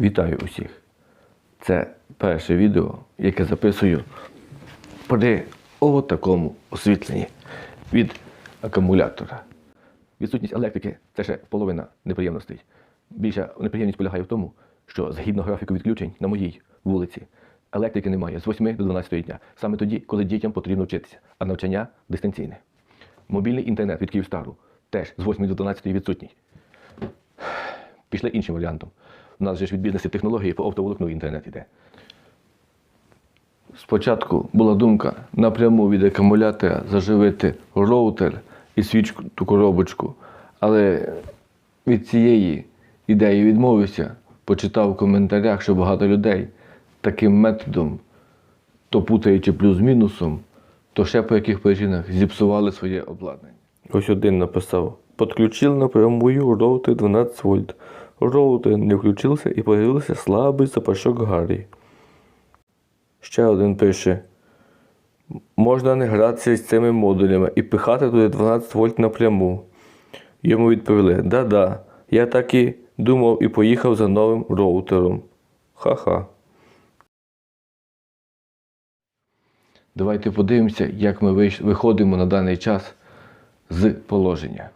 Вітаю усіх! Це перше відео, яке записую при отакому освітленні від акумулятора. Відсутність електрики це ще половина неприємностей. Більша неприємність полягає в тому, що згідно графіку відключень на моїй вулиці електрики немає з 8 до 12 дня, саме тоді, коли дітям потрібно вчитися, а навчання дистанційне. Мобільний інтернет від Київстару теж з 8 до 12 відсутній пішли іншим варіантом. У нас же ж від бізнесу технології по оптоволокну інтернет іде. Спочатку була думка напряму від акумулятора заживити роутер і свічку ту коробочку, але від цієї ідеї відмовився, почитав в коментарях, що багато людей таким методом, то путаючи плюс з мінусом, то ще по яких причинах зіпсували своє обладнання. Ось один написав: Подключил напрямую роутер 12 вольт. Роутер не включився і появився слабий запашок Гаррі. Ще один пише: Можна не гратися з цими модулями і пихати туди 12 вольт напряму. Йому відповіли: Да-да, я так і думав і поїхав за новим роутером. Ха-ха. Давайте подивимося, як ми виходимо на даний час з положення.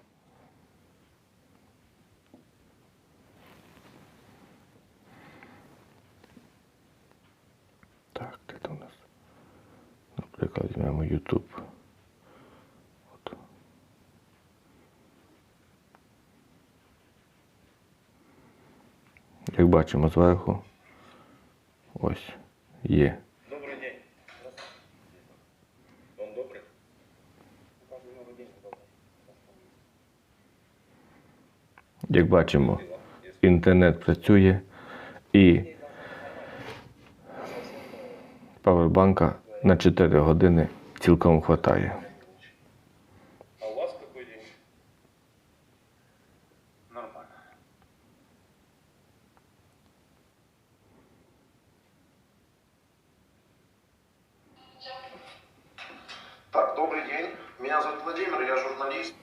Так, де там у нас? Наприклад, візьмемо YouTube. От. Як бачимо зверху, ось є. Добрый день. Он добрый? Як бачимо, інтернет працює і павербанка на 4 години цілком хватає. А у вас какой день? Нормально. Так, добрый день. Меня зовут Владимир, я журналист.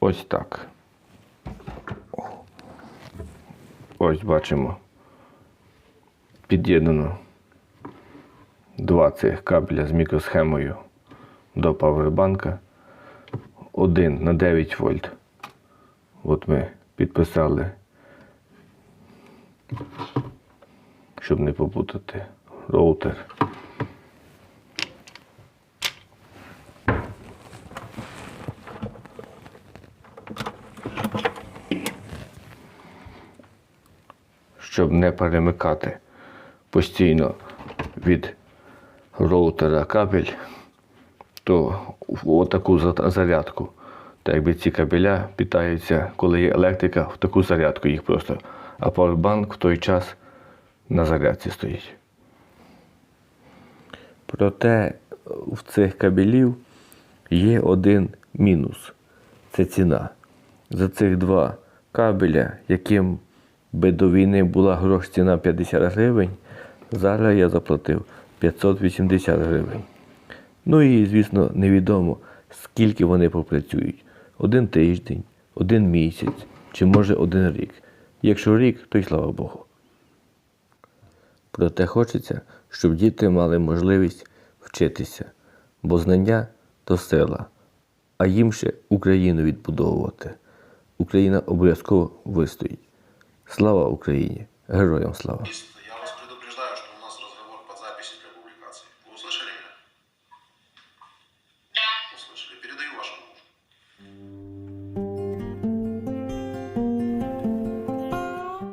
Ось так. Ось бачимо. Під'єднано два цих кабеля з мікросхемою до павербанка. Один на 9 вольт. От ми підписали, щоб не попутати роутер. щоб не перемикати постійно від роутера кабель, то в отаку зарядку. Так якби ці кабеля питаються, коли є електрика, в таку зарядку їх просто. А павербанк в той час на зарядці стоїть. Проте в цих кабелів є один мінус це ціна. За цих два кабеля, яким би до війни була грош ціна 50 гривень, зараз я заплатив 580 гривень. Ну і, звісно, невідомо, скільки вони попрацюють. Один тиждень, один місяць чи може один рік. Якщо рік, то й слава Богу. Проте хочеться, щоб діти мали можливість вчитися, бо знання то сила, а їм ще Україну відбудовувати. Україна обов'язково вистоїть. Слава Україні! Героям слава! Передаю вашему